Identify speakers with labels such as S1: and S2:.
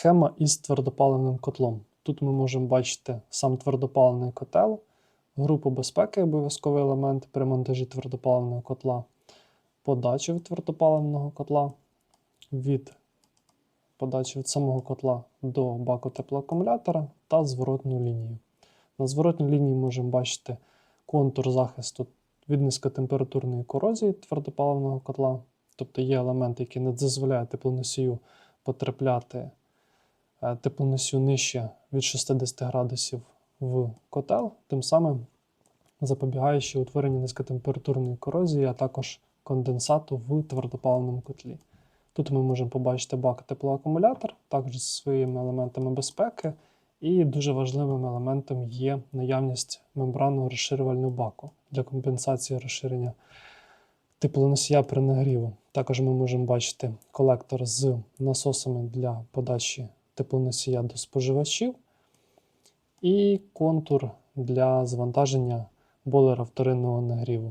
S1: Схема із твердопаливним котлом. Тут ми можемо бачити сам твердопаливний котел, групу безпеки обов'язковий елемент при монтажі твердопаливного котла, подачу від твердопаливного котла, від подачі від самого котла до баку теплоакумулятора та зворотну лінію. На зворотній лінії можемо бачити контур захисту від низькотемпературної корозії твердопаливного котла, тобто є елемент, який не дозволяє теплоносію потрапляти теплоносію нижче від 60 градусів в котел, тим самим запобігаючи утворенню низькотемпературної корозії, а також конденсату в твердопаливному котлі. Тут ми можемо побачити бак теплоакумулятор, також зі своїми елементами безпеки, і дуже важливим елементом є наявність мембранного розширювального баку для компенсації розширення теплоносія при нагріву. Також ми можемо бачити колектор з насосами для подачі теплоносія до споживачів і контур для завантаження бойлера вторинного нагріву.